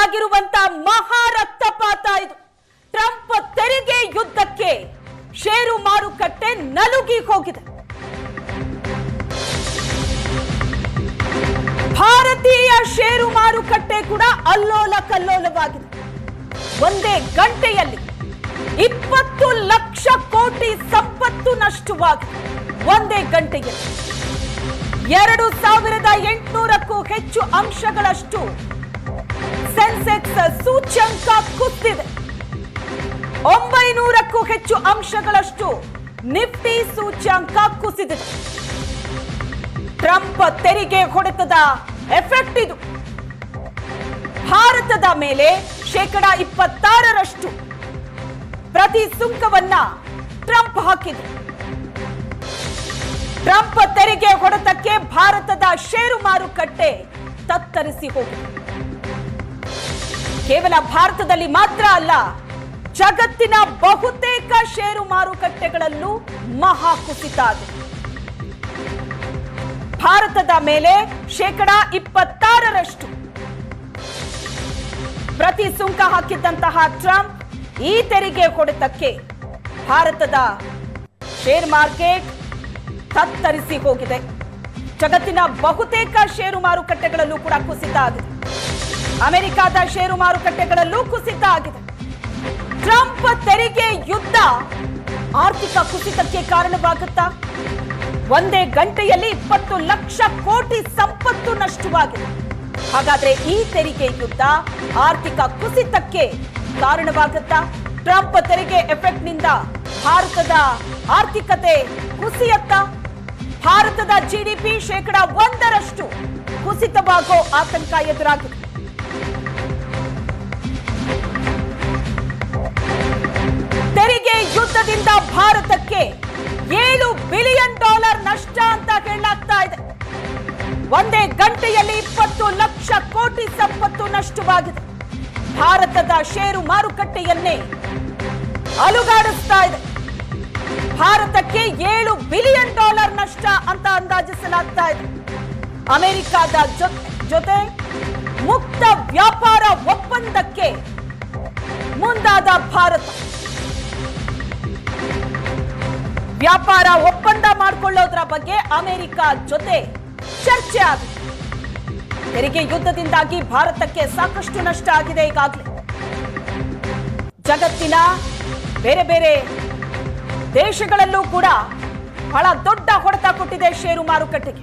ಆಗಿರುವಂತ ಮಹಾ ರಕ್ತಪಾತ ಇದು. ಟ್ರಂಪ್ ತೆರಿಗೆ ಯುದ್ಧಕ್ಕೆ ಷೇರು ಮಾರುಕಟ್ಟೆ ನಲುಗಿ ಹೋಗಿದೆ. ಭಾರತೀಯ ಷೇರು ಮಾರುಕಟ್ಟೆ ಕೂಡ ಅಲ್ಲೋಲ ಕಲ್ಲೋಲವಾಗಿದೆ ಒಂದೇ ಗಂಟೆಯಲ್ಲಿ ಇಪ್ಪತ್ತು ಲಕ್ಷ ಕೋಟಿ ಸಂಪತ್ತು ನಷ್ಟವಾಗಿದೆ. ಒಂದೇ ಗಂಟೆಯಲ್ಲಿ. ಎರಡು ಸಾವಿರದ ಎಂಟುನೂರಕ್ಕೂ ಹೆಚ್ಚು ಅಂಶಗಳಷ್ಟು ಸೆನ್ಸೆಕ್ಸ್ ಸೂಚ್ಯಂಕ ಕುಸಿದಿದೆ ಒಂಬೈನೂರಕ್ಕೂ ಹೆಚ್ಚು ಅಂಶಗಳಷ್ಟು ನಿಫ್ಟಿ ಸೂಚ್ಯಂಕ ಕುಸಿದಿದೆ. ಟ್ರಂಪ್ ತೆರಿಗೆ ಹೊಡೆತದ ಎಫೆಕ್ಟ್ ಇದು. ಭಾರತದ ಮೇಲೆ ಶೇಕಡ ಇಪ್ಪತ್ತಾರರಷ್ಟು ಪ್ರತಿ ಸುಂಕವನ್ನ ಟ್ರಂಪ್ ಹಾಕಿದೆ. ಟ್ರಂಪ್ ತೆರಿಗೆ ಹೊಡೆತಕ್ಕೆ ಭಾರತದ ಷೇರು ಮಾರುಕಟ್ಟೆ ತತ್ತರಿಸಿ ಹೋಗಿದೆ. ಕೇವಲ ಭಾರತದಲ್ಲಿ ಮಾತ್ರ ಅಲ್ಲ, ಜಗತ್ತಿನ ಬಹುತೇಕ ಷೇರು ಮಾರುಕಟ್ಟೆಗಳಲ್ಲೂ ಮಹಾ ಕುಸಿತ ಭಾರತದ ಮೇಲೆ ಶೇಕಡ ಇಪ್ಪತ್ತಾರರಷ್ಟು ಪ್ರತಿ ಸುಂಕ ಹಾಕಿದ್ದಂತಹ ಟ್ರಂಪ್ ಈ ತೆರಿಗೆ ಹೊಡೆತಕ್ಕೆ ಭಾರತದ ಶೇರ್ ಮಾರ್ಕೆಟ್ ತತ್ತರಿಸಿ ಹೋಗಿದೆ. ಜಗತ್ತಿನ ಬಹುತೇಕ ಷೇರು ಮಾರುಕಟ್ಟೆಗಳಲ್ಲೂ ಕೂಡ ಕುಸಿತ ಆಗಿದೆ. ಅಮೆರಿಕದ ಷೇರು ಮಾರುಕಟ್ಟೆಗಳಲ್ಲೂ ಕುಸಿತ ಆಗಿದೆ. ಟ್ರಂಪ್ ತೆರಿಗೆ ಯುದ್ಧ ಆರ್ಥಿಕ ಕುಸಿತಕ್ಕೆ ಕಾರಣವಾಗುತ್ತಾ? ಒಂದೇ ಗಂಟೆಯಲ್ಲಿ ಇಪ್ಪತ್ತು ಲಕ್ಷ ಕೋಟಿ ಸಂಪತ್ತು ನಷ್ಟವಾಗಿದೆ. ಹಾಗಾದ್ರೆ ಈ ತೆರಿಗೆ ಯುದ್ಧ ಆರ್ಥಿಕ ಕುಸಿತಕ್ಕೆ ಕಾರಣವಾಗುತ್ತಾ? ಟ್ರಂಪ್ ತೆರಿಗೆ ಎಫೆಕ್ಟ್ನಿಂದ ಭಾರತದ ಆರ್ಥಿಕತೆ ಕುಸಿಯತ್ತ? ಭಾರತದ ಜಿಡಿಪಿ ಶೇಕಡ ಒಂದರಷ್ಟು ಕುಸಿತವಾಗೋ ಆತಂಕ ಎದುರಾಗಿದೆ. ಒಂದೇ ಗಂಟೆಯಲ್ಲಿ ಇಪ್ಪತ್ತು ಲಕ್ಷ ಕೋಟಿ ಸಂಪತ್ತು ನಷ್ಟವಾಗಿದೆ. ಭಾರತದ ಷೇರು ಮಾರುಕಟ್ಟೆಯನ್ನೇ ಅಲುಗಾಡಿಸ್ತಾ ಇದೆ. ಭಾರತಕ್ಕೆ ಏಳು ಬಿಲಿಯನ್ ಡಾಲರ್ ನಷ್ಟ ಅಂತ ಅಂದಾಜಿಸಲಾಗ್ತಾ ಇದೆ. ಅಮೆರಿಕದ ಜೊತೆ ಮುಕ್ತ ವ್ಯಾಪಾರ ಒಪ್ಪಂದಕ್ಕೆ ಮುಂದಾದ ಭಾರತ. ವ್ಯಾಪಾರ ಒಪ್ಪಂದ ಮಾಡಿಕೊಳ್ಳೋದ್ರ ಬಗ್ಗೆ ಅಮೆರಿಕ ಜೊತೆ ಚರ್ಚೆ ಆಗಿದೆ ತೆರಿಗೆ ಯುದ್ಧದಿಂದಾಗಿ ಭಾರತಕ್ಕೆ ಸಾಕಷ್ಟು ನಷ್ಟ ಆಗಿದೆ ಈಗಾಗಲೇ. ಜಗತ್ತಿನ ಬೇರೆ ಬೇರೆ ದೇಶಗಳಲ್ಲೂ ಕೂಡ ಬಹಳ ದೊಡ್ಡ ಹೊಡೆತ ಕೊಟ್ಟಿದೆ ಷೇರು ಮಾರುಕಟ್ಟೆಗೆ.